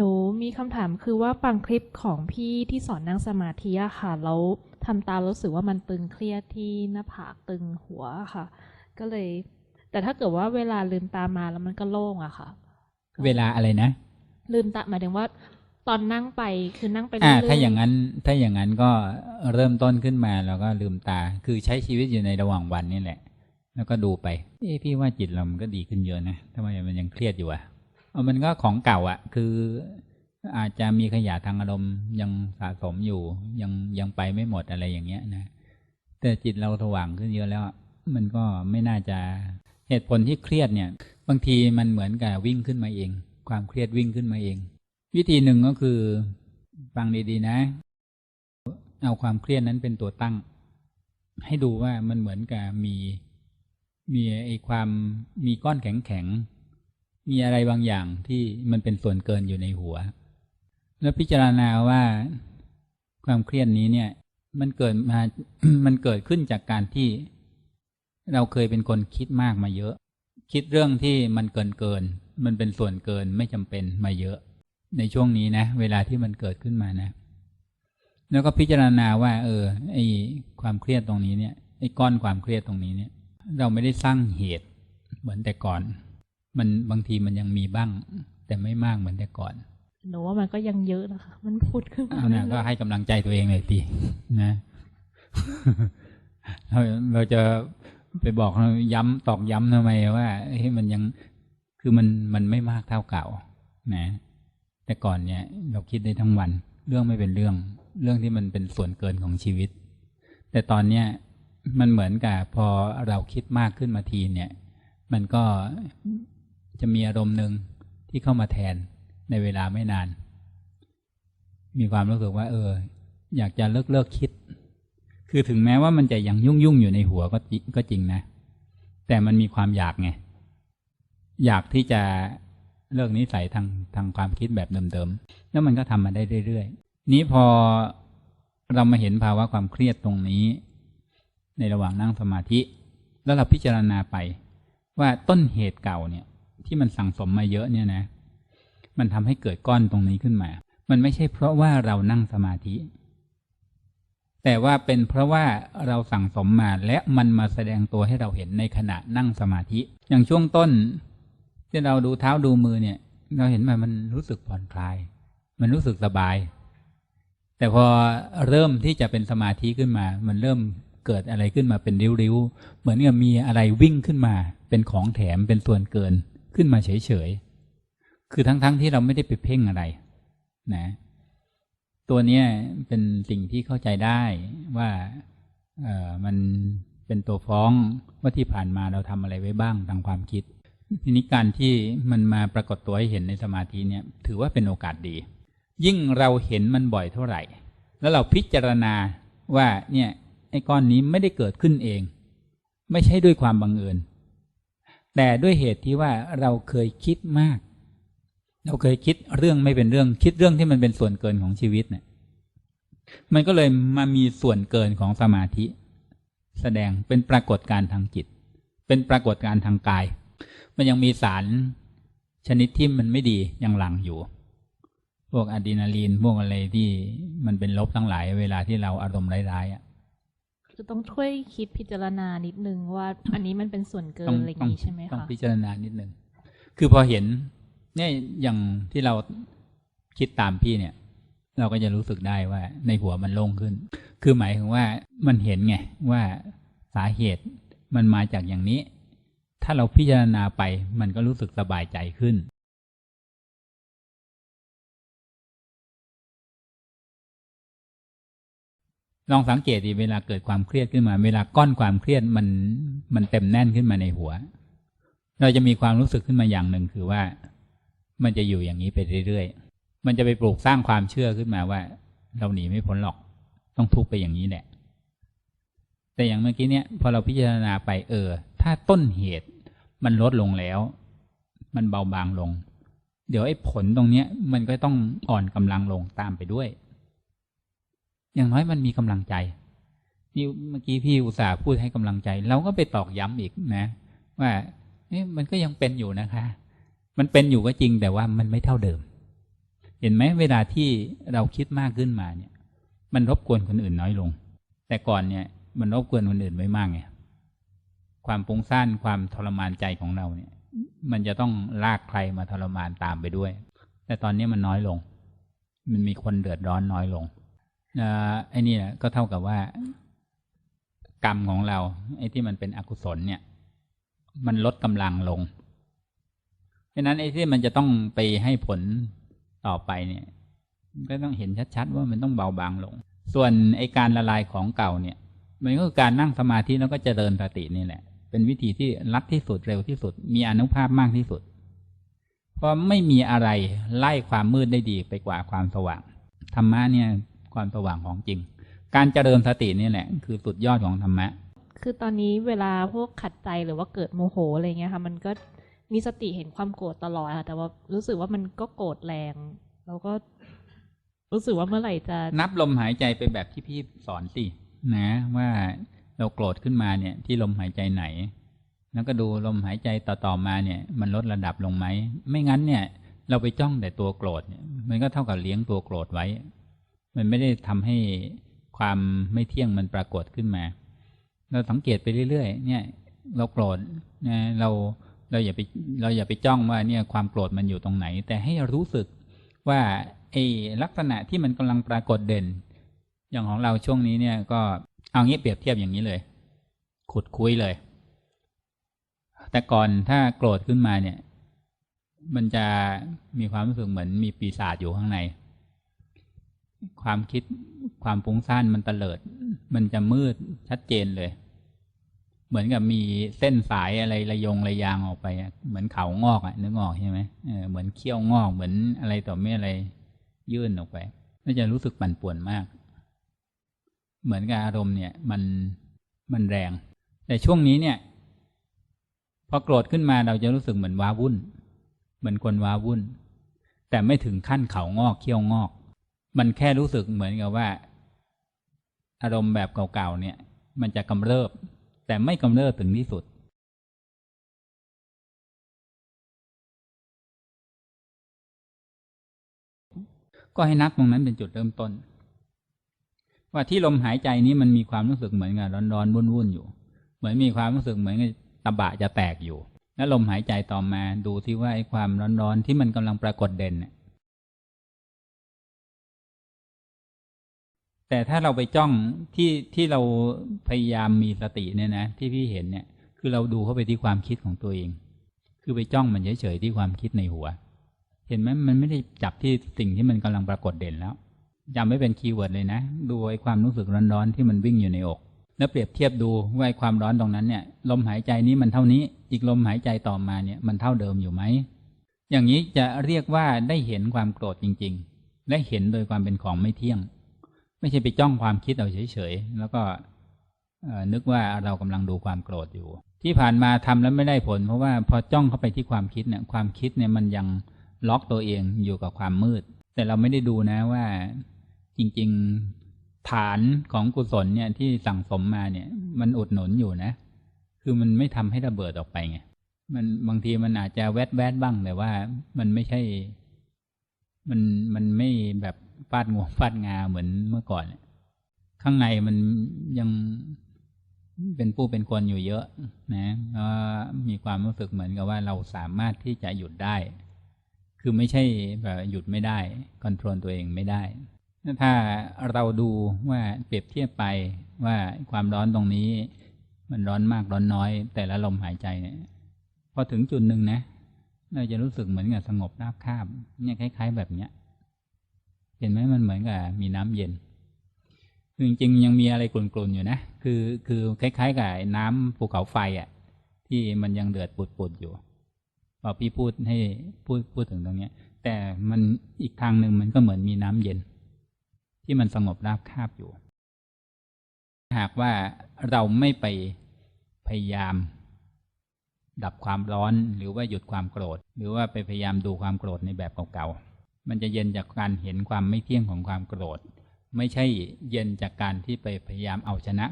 หนูมีคำถามคือว่าฟังคลิปของพี่ที่สอนนั่งสมาธิอะค่ะ แล้วทำตามรู้สึกว่ามันตึงเครียดที่หน้าผากตึงหัวอะค่ะ ก็เลย แต่ถ้าเกิดว่าเวลาลืมตามาแล้วมันก็โล่งอะค่ะ เวลาอะไรนะ ลืมตาหมายถึงว่า ตอนนั่งไปคือนั่งไปอ่าเรื่อยๆถ้าอย่างนั้น ถ้าอย่างนั้นก็เริ่มต้นขึ้นมาแล้วก็ลืมตา คือใช้ชีวิตอยู่ในระหว่างวันนี่แหละ แล้วก็ดูไปเอ้พี่ว่าจิตเรามันก็ดีขึ้นเยอะนะทำไมมันยังเครียดอยู่อะเอา มันก็ของเก่าอะคืออาจจะมีขยะทางอารมณ์ยังสะสมอยู่ ยังยังไปไม่หมดอะไรอย่างเงี้ยนะแต่จิตเราสว่างขึ้นเยอะแล้ว มันก็ไม่น่าจะเหตุผลที่เครียดเนี่ย บางทีมันเหมือนกับวิ่งขึ้นมาเอง ความเครียดวิ่งขึ้นมาเอง วิธีหนึ่งก็คือฟังดีๆนะ เอาความเครียดนั้นเป็นตัวตั้ง ให้ดูว่ามันเหมือนกับมีมีไอความมีก้อนแข็งๆ มีอะไรบางอย่างที่มันเป็นส่วนเกินอยู่ในหัว แล้วพิจารณาว่าความเครียดนี้เนี่ย มันเกิดมามันเกิดขึ้นจากการที่ เราเคยเป็นคนคิดมากมาเยอะ คิดเรื่องที่มันเกินเกิน มันเป็นส่วนเกินไม่จำเป็นมาเยอะ ในช่วงนี้นะ เวลาที่มันเกิดขึ้นมานะ แล้วก็พิจารณาว่า เออ ไอความเครียดตรงนี้เนี่ยไอก้อนความเครียดตรงนี้เนี่ย เราไม่ได้สร้างเหตุเหมือนแต่ก่อน มันบางทีมันยังมีบ้าง แต่ไม่มากเหมือนแต่ก่อน หนูว่ามันก็ยังเยอะนะคะ มันพูดขึ้นมาเอานะก็ให้กำลังใจตัวเองเลยทีนะเราเราจะไปบอกย้ำตอกย้ำทำไมว่าเฮ้ยมันยังคือมันมันไม่มากเท่าเก่า นะ แต่ก่อนเนี่ย เราคิดได้ทั้งวัน เรื่องไม่เป็นเรื่อง เรื่องที่มันเป็นส่วนเกินของชีวิต แต่ตอนเนี้ยมันเหมือนกับพอเราคิดมากขึ้นมาทีเนี่ย มันก็ จะมีอารมณ์หนึ่งที่เข้ามาแทนในเวลาไม่นาน มีความรู้สึกว่า เออ อยากจะเลิกเลิกคิด คือถึงแม้ว่ามันจะยังยุ่งยุ่งอยู่ในหัวก็จริก็จริงนะ แต่มันมีความอยากไง อยากที่จะเลิกนิสัยทางทางความคิดแบบเดิมๆ แล้วมันก็ทำมาได้เรื่อยๆ นี้พอเรามาเห็นภาวะความเครียดตรงนี้ ในระหว่างนั่งสมาธิ แล้วเราพิจารณาไปว่าต้นเหตุเก่าเนี่ย ที่มันสั่งสมมาเยอะเนี่ยนะ มันทำให้เกิดก้อนตรงนี้ขึ้นมา มันไม่ใช่เพราะว่าเรานั่งสมาธิ แต่ว่าเป็นเพราะว่าเราสั่งสมมาและมันมาแสดงตัวให้เราเห็นในขณะนั่งสมาธิ อย่างช่วงต้น ที่เราดูเท้าดูมือเนี่ย เราเห็นมันมันรู้สึกผ่อนคลาย มันรู้สึกสบาย แต่พอเริ่มที่จะเป็นสมาธิขึ้นมา มันเริ่มเกิดอะไรขึ้นมาเป็นริ้วๆ เหมือนกับมีอะไรวิ่งขึ้นมา เป็นของแถมเป็นส่วนเกิน ขึ้นมาเฉยๆ คือทั้งๆทที่เราไม่ได้ไปเพ่งอะไร นะ ตัวนี้เป็นสิ่งที่เข้าใจได้ว่าเออมันเป็นตัวฟ้องว่าที่ผ่านมาเราทำอะไรไว้บ้างทางความคิด ทีนี้การที่มันมาปรากฏตัวให้เห็นในสมาธิเนี่ย ถือว่าเป็นโอกาสดี ยิ่งเราเห็นมันบ่อยเท่าไหร่ แล้วเราพิจารณาว่าเนี่ยไอ้ก้อนนี้ไม่ได้เกิดขึ้นเอง ไม่ใช่ด้วยความบังเอิญ แต่ด้วยเหตุที่ว่าเราเคยคิดมาก เราเคยคิดเรื่องไม่เป็นเรื่อง คิดเรื่องที่มันเป็นส่วนเกินของชีวิตเนี่ย มันก็เลยมามีส่วนเกินของสมาธิ แสดงเป็นปรากฏการณ์ทางจิต เป็นปรากฏการณ์ทางกาย มันยังมีสารชนิดที่มันไม่ดียังหลั่งอยู่ พวกอะดรีนาลีนพวกอะไรที่มันเป็นลบทั้งหลาย เวลาที่เราอารมณ์ร้ายๆอะ คือต้องช่วยคิดพิจารณานิดนึงว่า อันนี้มันเป็นส่วนเกินอะไรอย่างนี้ใช่ไหมต้องคะพิจารณานิดนึงคือพอเห็นเนี่ยอย่างที่เราคิดตามพี่เนี่ย เราก็จะรู้สึกได้ว่า ในหัวมันโล่งขึ้น คือหมายถึงว่ามันเห็นไงว่าสาเหตุมันมาจากอย่างนี้ ถ้าเราพิจารณาไปมันก็รู้สึกสบายใจขึ้น ลองสังเกตดิเวลาเกิดความเครียดขึ้นมา เวลาก้อนความเครียดมันมันเต็มแน่นขึ้นมาในหัว เราจะมีความรู้สึกขึ้นมาอย่างหนึ่งคือว่า มันจะอยู่อย่างนี้ไปเรื่อยๆ มันจะไปปลูกสร้างความเชื่อขึ้นมาว่า เราหนีไม่พ้นหรอก ต้องทุกข์ไปอย่างนี้แหละ แต่อย่างเมื่อกี้เนี่ยพอเราพิจารณาไปเออ ถ้าต้นเหตุมันลดลงแล้ว มันเบาบางลง เดี๋ยวไอ้ผลตรงเนี้ย มันก็ต้องอ่อนกำลังลงตามไปด้วย อย่างน้อยมันมีกำลังใจนี่เมื่อกี้พี่อุตส่าห์พูดให้กำลังใจ เราก็ไปตอกย้ำอีกนะ ว่าเอ๊ะมันก็ยังเป็นอยู่นะคะ มันเป็นอยู่ก็จริงแต่ว่ามันไม่เท่าเดิม เห็นไหมเวลาที่เราคิดมากขึ้นมาเนี่ย มันรบกวนคนอื่นน้อยลง แต่ก่อนเนี่ย มันรบกวนคนอื่นไว้มากไงความปุ้งซ่านความทรมานใจของเราเนี่ย มันจะต้องลากใครมาทรมานตามไปด้วย แต่ตอนนี้มันน้อยลง มันมีคนเดือดร้อนน้อยลง ไอ้นี่นะก็เท่ากับว่า กรรมของเรา ไอ้ที่มันเป็นอกุศลเนี่ย มันลดกำลังลงเพราะฉะนั้นไอ้ที่มันจะต้องไปให้ผลต่อไปเนี่ย ก็ต้องเห็นชัดๆว่ามันต้องเบาบางลง ส่วนไอ้การละลายของเก่าเนี่ย มันก็คือการนั่งสมาธิแล้วก็เจริญสตินี่แหละ เป็นวิธีที่รัดที่สุดเร็วที่สุด มีอนุภาพมากที่สุด เพราะไม่มีอะไรไล่ความมืดได้ดีไปกว่าความสว่างธรรมะเนี่ย ความสว่างของจริง การเจริญสตินี่แหละ คือสุดยอดของธรรมะ คือตอนนี้เวลาพวกขัดใจหรือว่าเกิดโมโหอะไรเงี้ยค่ะ มันก็มีสติเห็นความโกรธตลอดค่ะ แต่ว่ารู้สึกว่ามันก็โกรธแรง แล้วก็รู้สึกว่าเมื่อไหร่จะ นับลมหายใจไปแบบที่พี่สอนสินะ ว่าเราโกรธขึ้นมาเนี่ย ที่ลมหายใจไหน แล้วก็ดูลมหายใจต่อๆมาเนี่ย มันลดระดับลงไหมไม่งั้นเนี่ย เราไปจ้องแต่ตัวโกรธเนี่ยมันก็เท่ากับเลี้ยงตัวโกรธไว้ มันไม่ได้ทำให้ความไม่เที่ยงมันปรากฏขึ้นมา เราสังเกตไปเรื่อยๆ เนี่ย เราโกรธนะเราเราอย่าไปเราอย่าไปจ้องว่าเนี่ยความโกรธมันอยู่ตรงไหน แต่ให้รู้สึกว่าไอ้ลักษณะที่มันกำลังปรากฏเด่น อย่างของเราช่วงนี้เนี่ยก็เอางี้เปรียบเทียบอย่างนี้เลย ขุดคุยเลย แต่ก่อนถ้าโกรธขึ้นมาเนี่ย มันจะมีความรู้สึกเหมือนมีปีศาจอยู่ข้างใน ความคิดความฟุ้งซ่านมันเตลิด มันจะมืดชัดเจนเลย เหมือนกับมีเส้นสายอะไรระยงระยางออกไปเหมือนเขางอกอะนึกออกใช่ไหมเออเหมือนเขี้ยวงอกเหมือนอะไรต่อไม่อะไรยื่นออกไปก็จะรู้สึกปั่นป่วนมาก เหมือนกับอารมณ์เนี่ย มันมันแรง แต่ช่วงนี้เนี่ย พอโกรธขึ้นมาเราจะรู้สึกเหมือนว้าวุ่น เหมือนคนว้าวุ่น แต่ไม่ถึงขั้นเขางอกเขี้ยวงอก มันแค่รู้สึกเหมือนกับว่า อารมณ์แบบเก่าๆเนี่ย มันจะกำเริบ แต่ไม่กำเริบถึงที่สุด ก็ให้นับตรงนั้นเป็นจุดเริ่มต้น ว่าที่ลมหายใจนี้มันมีความรู้สึกเหมือนกับร้อนๆวุ่นๆอยู่ เหมือนมีความรู้สึกเหมือนกับตะบะจะแตกอยู่ แล้วลมหายใจต่อมาดูที่ว่าไอ้ความร้อนๆที่มันกำลังปรากฏเด่น แต่ถ้าเราไปจ้องที่ที่เราพยายามมีสติเนี่ยนะที่พี่เห็นเนี่ย คือเราดูเข้าไปที่ความคิดของตัวเอง คือไปจ้องมันเฉยๆที่ความคิดในหัว เห็นไหมมันไม่ได้จับที่สิ่งที่มันกำลังปรากฏเด่นแล้วจำไว้เป็นคีย์เวิร์ดเลยนะ ดูไอ้ความรู้สึกร้อนๆที่มันวิ่งอยู่ในอก แล้วเปรียบเทียบดูว่าไอ้ความร้อนตรงนั้นเนี่ย ลมหายใจนี้มันเท่านี้ อีกลมหายใจต่อมาเนี่ยมันเท่าเดิมอยู่ไหมอย่างนี้จะเรียกว่าได้เห็นความโกรธจริง ๆ และเห็นโดยความเป็นของไม่เที่ยง ไม่ใช่ไปจ้องความคิดเอาเฉยๆ แล้วก็นึกว่าเรากำลังดูความโกรธอยู่ ที่ผ่านมาทำแล้วไม่ได้ผล เพราะว่าพอจ้องเข้าไปที่ความคิดเนี่ยความคิดเนี่ยมันยังล็อกตัวเองอยู่กับความมืด แต่เราไม่ได้ดูนะว่าจริงๆฐานของกุศลเนี่ยที่สั่งสมมาเนี่ย มันอุดหนุนอยู่นะ คือมันไม่ทำให้ระเบิดออกไปไงมันบางทีมันอาจจะแวดแวดบ้างแต่ว่ามันไม่ใช่ มันมันไม่แบบ ฟาดงวงฟาดงาเหมือนเมื่อก่อน ข้างในมันยังเป็นผู้เป็นคนอยู่เยอะ นะแล้วมีความรู้สึกเหมือนกับว่าเราสามารถที่จะหยุดได้ คือไม่ใช่แบบหยุดไม่ได้คอนโทรลตัวเองไม่ได้ ถ้าเราดูว่าเปรียบเทียบไปว่าความร้อนตรงนี้ มันร้อนมากร้อนน้อย แต่ละลมหายใจเนี่ยพอถึงจุดหนึ่งนะเราจะรู้สึกเหมือนกับสงบราบคาบเนี่ยคล้าย ๆ แบบเนี้ย เห็นไหมมันเหมือนกับมีน้ำเย็นคือจริงๆยังมีอะไรกลุ่นๆอยู่นะ คือคือคล้ายๆกับน้ำภูเขาไฟอะ ที่มันยังเดือดปุดๆอยู่พอพี่พูดให้พูดพูดถึงตรงเนี้ย แต่มันอีกทางหนึ่งมันก็เหมือนมีน้ำเย็น ที่มันสงบราบคาบอยู่ หากว่าเราไม่ไปพยายาม ดับความร้อนหรือว่าหยุดความโกรธ หรือว่าไปพยายามดูความโกรธในแบบเก่าๆ มันจะเย็นจากการเห็นความไม่เที่ยงของความโกรธ ไม่ใช่เย็นจากการที่ไปพยายามเอาชนะ